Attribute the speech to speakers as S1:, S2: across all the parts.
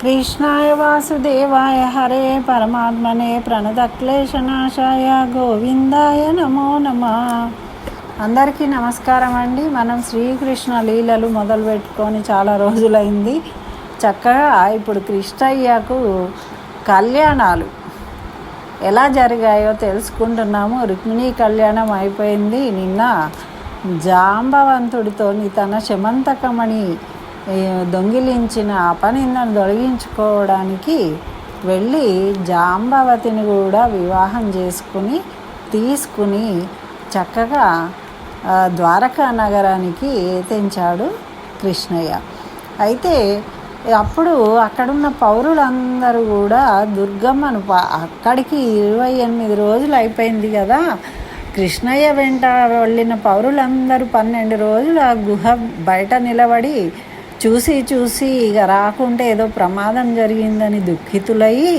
S1: కృష్ణాయ వాసుదేవాయ హరే పరమాత్మనే ప్రణతక్లేశనాశాయ గోవిందాయ నమో నమ అందరికీ నమస్కారం అండి. మనం శ్రీకృష్ణ లీలలు మొదలు పెట్టుకొని చాలా రోజులైంది. చక్కగా ఇప్పుడు కృష్ణయ్యకు కళ్యాణాలు ఎలా జరిగాయో తెలుసుకుంటున్నాము. రుక్మిణీ కళ్యాణం అయిపోయింది. నిన్న జాంబవంతుడితోని తన శమంతకమణి ఏ, దొంగిలించిన నన్ను తొలగించుకోవడానికి వెళ్ళి జాంబవతిని కూడా వివాహం చేసుకుని తీసుకుని చక్కగా ద్వారకా నగరానికి తెంచాడు కృష్ణయ్య. అయితే అప్పుడు అక్కడున్న పౌరులందరూ కూడా దుర్గమ్మను అక్కడికి ఇరవై ఎనిమిది రోజులు అయిపోయింది కదా. కృష్ణయ్య వెంట వెళ్ళిన పౌరులందరూ పన్నెండు రోజులు ఆ గుహ బయట నిలబడి చూసి చూసి ఇక రాకుంటే ఏదో ప్రమాదం జరిగిందని దుఃఖితులయ్యి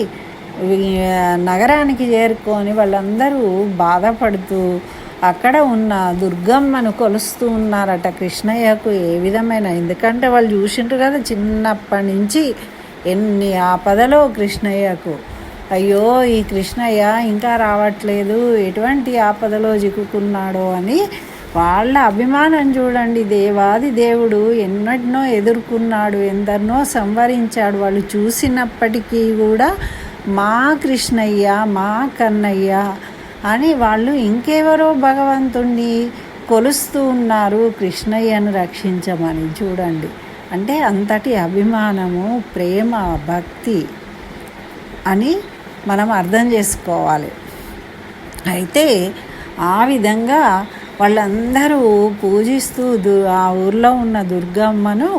S1: నగరానికి చేరుకొని వాళ్ళందరూ బాధపడుతూ అక్కడ ఉన్న దుర్గమ్మను కొలుస్తూ ఉన్నారట కృష్ణయ్యకు ఏ విధమైన ఎందుకంటే వాళ్ళు చూసింటారు కదా చిన్నప్పటి నుంచి ఎన్ని ఆపదలో కృష్ణయ్యకు. అయ్యో ఈ కృష్ణయ్య ఇంకా రావట్లేదు ఎటువంటి ఆపదలో చిక్కుకున్నాడో అని వాళ్ళ అభిమానం చూడండి. దేవాది దేవుడు ఎన్నెన్నో ఎదుర్కొన్నాడు ఎందరినో సంవరించాడు. వాళ్ళు చూసినప్పటికీ కూడా మా కృష్ణయ్య మా కన్నయ్య అని వాళ్ళు ఇంకెవరో భగవంతుణ్ణి కొలుస్తూ ఉన్నారు. కృష్ణయ్యను రక్షించమని చూడండి. అంటే అంతటి అభిమానము ప్రేమ భక్తి అని మనం అర్థం చేసుకోవాలి. అయితే ఆ విధంగా వాళ్ళందరూ పూజిస్తూ దు ఆ ఊర్లో ఉన్న దుర్గమ్మను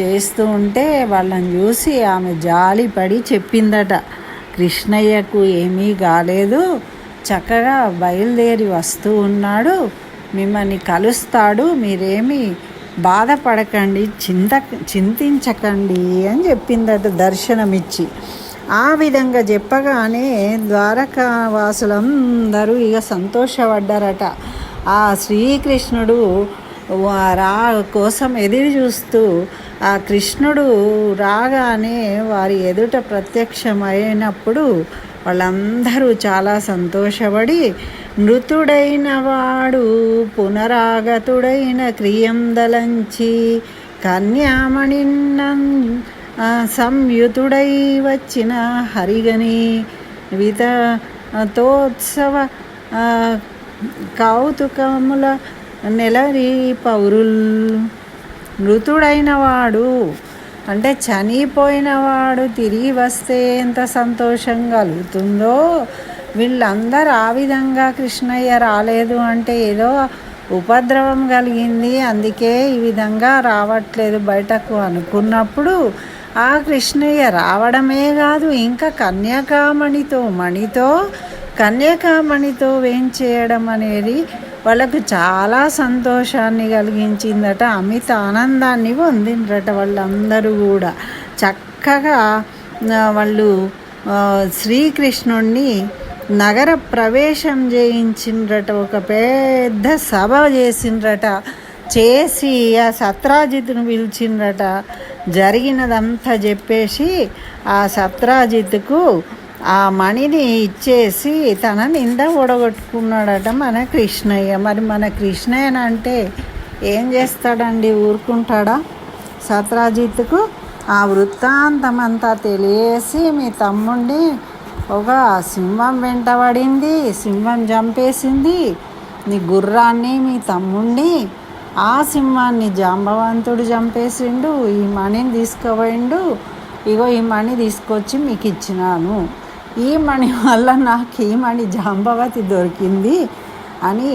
S1: చేస్తూ ఉంటే వాళ్ళని చూసి ఆమె జాలిపడి చెప్పిందట కృష్ణయ్యకు ఏమీ కాలేదు చక్కగా బయలుదేరి వస్తూ ఉన్నాడు మిమ్మల్ని కలుస్తాడు మీరేమీ బాధపడకండి చింత చింతించకండి అని చెప్పిందట దర్శనమిచ్చి. ఆ విధంగా చెప్పగానే ద్వారకా వాసులందరూ ఇక సంతోషపడ్డారట. ఆ శ్రీకృష్ణుడు రా కోసం ఎదురు చూస్తూ ఆ కృష్ణుడు రాగానే వారి ఎదుట ప్రత్యక్షమైనప్పుడు వాళ్ళందరూ చాలా సంతోషపడి మృతుడైన వాడు పునరాగతుడైన క్రియందలంచి కన్యామణిన్నం సంయుతుడై వచ్చిన హరిగని విత తోత్సవ కౌతుకముల నెలరి పౌరుల్. మృతుడైన వాడు అంటే చనిపోయిన వాడు తిరిగి వస్తే ఎంత సంతోషం కలుగుతుందో. వీళ్ళందరూ ఆ విధంగా కృష్ణయ్య రాలేదు అంటే ఏదో ఉపద్రవం కలిగింది. అందుకే ఈ విధంగా రావట్లేదు బయటకు అనుకున్నప్పుడు. ఆ కృష్ణయ్య రావడమే కాదు ఇంకా కన్యాకామణితో మణితో కన్యాకామణితో వేంచేయడం అనేది వాళ్ళకు చాలా సంతోషాన్ని కలిగించిందట అమిత ఆనందాన్ని పొందిండ్రట వాళ్ళందరూ కూడా. చక్కగా వాళ్ళు శ్రీకృష్ణుణ్ణి నగర ప్రవేశం చేయించిండ్రట ఒక పెద్ద సభ చేసిండ్రట చేసి ఆ సత్రాజిత్ను పిలిచిండ్రట. జరిగినదంతా చెప్పేసి ఆ సత్రాజిత్కు ఆ మణిని ఇచ్చేసి తన నింద ఒడగొట్టుకున్నాడట మన కృష్ణయ్య. మరి మన కృష్ణయ్య అంటే ఏం చేస్తాడండి? ఊరుకుంటాడా? సత్రాజిత్కు ఆ వృత్తాంతం అంతా తెలియసి మీ తమ్ముడిని ఒక సింహం వెంటబడింది సింహం చంపేసింది. నీ గుర్రాన్ని మీ తమ్ముడిని ఆ సింహాన్ని జాంబవంతుడు చంపేసిండు ఈ మణిని తీసుకుపోయిండు. ఇగో ఈ మణి తీసుకొచ్చి మీకు ఇచ్చినాను ఈ మణి వల్ల నాకు ఈ మణి జాంబవతి దొరికింది అని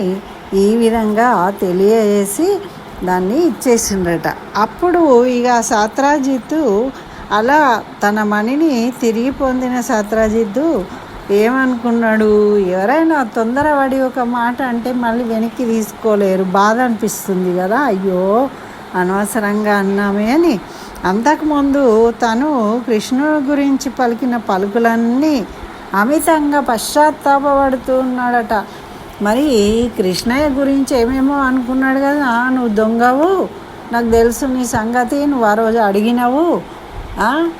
S1: ఈ విధంగా తెలియజేసి దాన్ని ఇచ్చేసిండ్రట. అప్పుడు ఇక సాత్రాజిత్తు అలా తన మణిని తిరిగి పొందిన సాత్రాజిత్తు ఏమనుకున్నాడు? ఎవరైనా తొందరపడి ఒక మాట అంటే మళ్ళీ వెనక్కి తీసుకోలేరు. బాధ అనిపిస్తుంది కదా. అయ్యో అనవసరంగా అన్నామే అని అంతకుముందు తను కృష్ణుడు గురించి పలికిన పలుకులన్నీ అమితంగా పశ్చాత్తాపడుతున్నాడట మరి కృష్ణయ్య గురించి ఏమేమో అనుకున్నాడు కదా? నువ్వు దొంగవు? నాకు తెలుసు నీ సంగతి. నువ్వు ఆ రోజు అడిగినవు.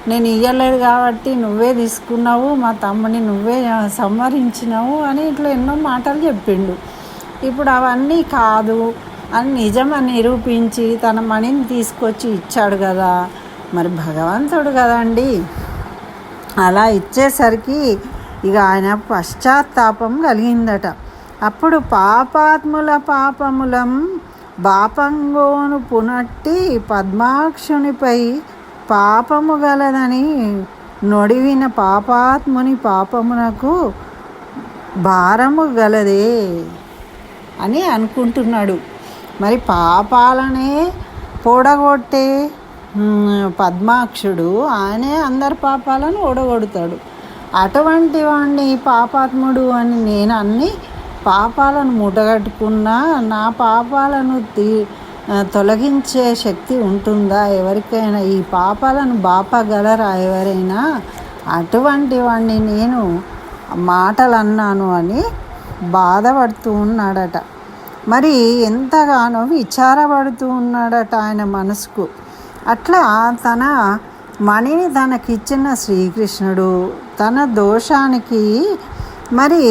S1: నేను ఇయ్యలేదు కాబట్టి నువ్వే తీసుకున్నావు. మా తమ్ముని నువ్వే సంహరించినావు అని ఇట్లా ఎన్నో మాటలు చెప్పిండు. ఇప్పుడు అవన్నీ కాదు. అని నిజమని నిరూపించి తన మణిని తీసుకొచ్చి ఇచ్చాడు కదా? మరి భగవంతుడు కదండి. అలా ఇచ్చేసరికి ఇక ఆయన పశ్చాత్తాపం కలిగిందట. అప్పుడు పాపాత్ముల పాపములం బాపంగోను పునట్టి పద్మాక్షునిపై పాపము గలదని నొడివిన పాపాత్ముని పాపమునకు భారము గలదే అని అనుకుంటున్నాడు. మరి పాపాలనే పోడగొట్టే పద్మాక్షుడు ఆయనే అందరి పాపాలను ఓడగొడతాడు. అటువంటి వాడిని పాపాత్ముడు అని నేను అన్ని పాపాలను ముటగట్టుకున్నా నా పాపాలను తీ తొలగించే శక్తి ఉంటుందా? ఎవరికైనా ఈ పాపాలను బాపగలరా ఎవరైనా? అటువంటి వాడిని నేను మాటలు అన్నాను అని బాధపడుతూ ఉన్నాడట. మరి ఎంతగానో విచారపడుతూ ఉన్నాడట ఆయన మనసుకు. అట్లా తన మణిని తనకిచ్చిన శ్రీకృష్ణుడు తన దోషానికి మరి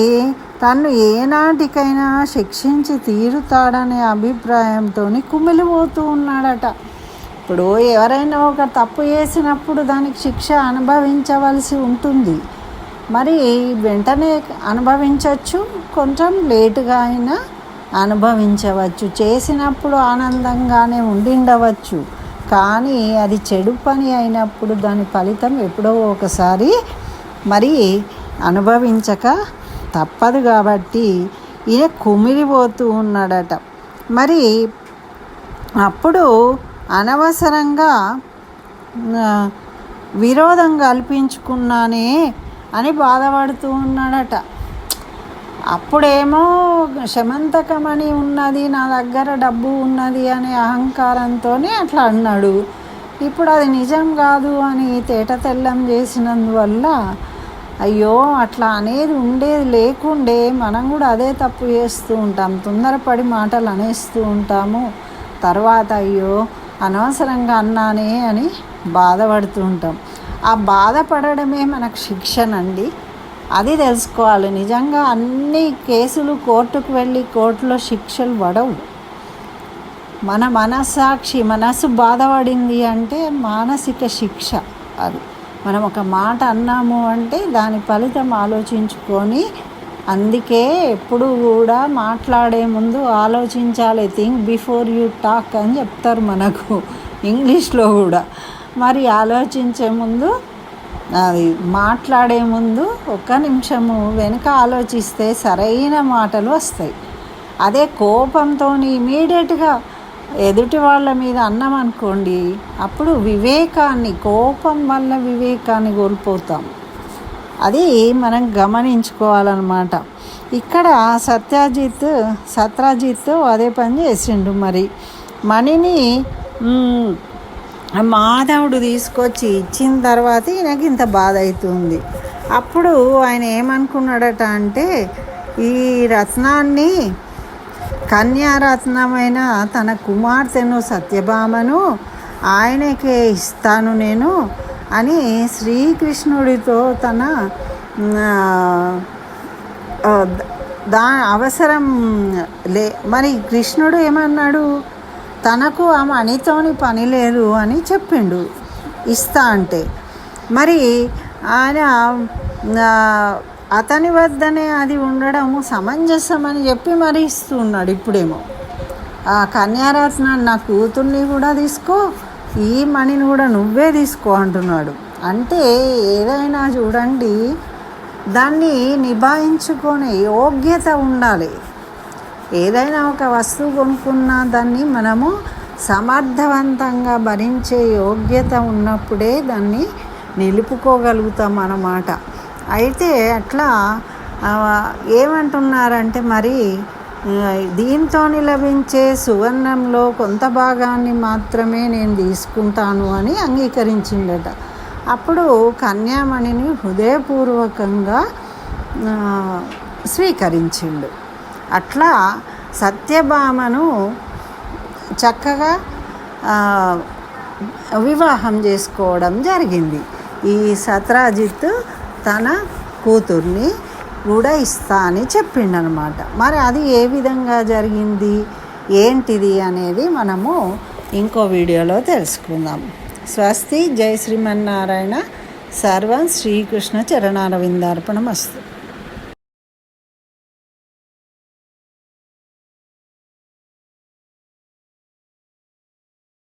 S1: తను ఏనాటికైనా శిక్షించి తీరుతాడనే అభిప్రాయంతో కుమిలిపోతూ ఉన్నాడట. ఇప్పుడు ఎవరైనా ఒక తప్పు చేసినప్పుడు దానికి శిక్ష అనుభవించవలసి ఉంటుంది. మరి వెంటనే అనుభవించవచ్చు కొంచెం లేటుగా అయినా అనుభవించవచ్చు. చేసినప్పుడు ఆనందంగానే ఉండిండవచ్చు. కానీ అది చెడు పని అయినప్పుడు దాని ఫలితం ఎప్పుడో ఒకసారి మరి అనుభవించక తప్పదు కాబట్టి ఈయన కుమిలిపోతూ ఉన్నాడట. మరి అప్పుడు అనవసరంగా విరోధం కల్పించుకున్నానే అని బాధపడుతూ ఉన్నాడట. అప్పుడేమో శమంతకమణి ఉన్నది నా దగ్గర డబ్బు ఉన్నది అనే అహంకారంతోనే అట్లా అన్నాడు. ఇప్పుడు అది నిజం కాదు అని తేట తెల్లం చేసినందువల్ల అయ్యో అట్లా అనేది ఉండేది లేకుండే మనం కూడా అదే తప్పు చేస్తూ ఉంటాం తొందరపడి మాటలు అనేస్తూ ఉంటాము. తర్వాత అయ్యో అనవసరంగా అన్నానే అని బాధపడుతూ ఉంటాం. ఆ బాధపడడమే మనకు శిక్షణ అండి అది తెలుసుకోవాలి. నిజంగా అన్ని కేసులు కోర్టుకు వెళ్ళి కోర్టులో శిక్షలు పడవు. మన మనస్సాక్షి మనసు బాధపడింది అంటే మానసిక శిక్ష అది. మనం ఒక మాట అన్నాము అంటే దాని ఫలితం ఆలోచించుకొని అందుకే ఎప్పుడు కూడా మాట్లాడే ముందు ఆలోచించాలి. థింక్ బిఫోర్ యూ టాక్ అని చెప్తారు మనకు ఇంగ్లీష్లో కూడా. మరి ఆలోచించే ముందు అది మాట్లాడే ముందు ఒక్క నిమిషము వెనుక ఆలోచిస్తే సరైన మాటలు వస్తాయి. అదే కోపంతో ఇమీడియట్గా ఎదుటి వాళ్ళ మీద అన్నం అనుకోండి అప్పుడు వివేకాన్ని కోపం వల్ల వివేకాన్ని కోల్పోతాం. అది మనం గమనించుకోవాలన్నమాట. ఇక్కడ సత్యాజిత్ సత్రాజిత్ అదే పని చేసిండు మరి. మణిని మాధవుడు తీసుకొచ్చి ఇచ్చిన తర్వాత ఈయనకి ఇంత బాధ అవుతుంది. అప్పుడు ఆయన ఏమనుకున్నాడట అంటే ఈ రత్నాన్ని కన్యారత్నమైన తన కుమార్తెను సత్యభామను ఆయనకే ఇస్తాను నేను అని శ్రీకృష్ణుడితో తన దా అవసరం లే మరి కృష్ణుడు ఏమన్నాడు? తనకు ఆ మణితోని పని లేదు అని చెప్పిండు. ఇస్తా అంటే. మరి ఆయన అతని వద్దనే అది ఉండడం సమంజసం అని చెప్పి మరి ఇస్తున్నాడు ఇప్పుడేమో. ఆ కన్యారత్నాన్ని నా కూతుర్ని కూడా తీసుకో ఈ మణిని కూడా నువ్వే తీసుకో అంటున్నాడు. అంటే ఏదైనా చూడండి దాన్ని నిభాయించుకునే యోగ్యత ఉండాలి. ఏదైనా ఒక వస్తువు కొనుక్కున్న దాన్ని మనము సమర్థవంతంగా భరించే యోగ్యత ఉన్నప్పుడే దాన్ని నిలుపుకోగలుగుతాం అన్నమాట. అయితే అట్లా ఏమంటున్నారంటే మరి దీంతో లభించే సువర్ణంలో కొంత భాగాన్ని మాత్రమే నేను తీసుకుంటాను అని అంగీకరించిండట అప్పుడు కన్యామణిని హృదయపూర్వకంగా స్వీకరించిండు. అట్లా సత్యభామను చక్కగా వివాహం చేసుకోవడం జరిగింది. ఈ సత్రాజిత్ తన కూతుర్ని కూడా ఇస్తా అని చెప్పిండనమాట. మరి అది ఏ విధంగా జరిగింది? ఏంటిది అనేది మనము ఇంకో వీడియోలో తెలుసుకుందాం. స్వస్తి జై శ్రీమన్నారాయణ సర్వం శ్రీకృష్ణ చరణారవిందార్పణం వస్తుంది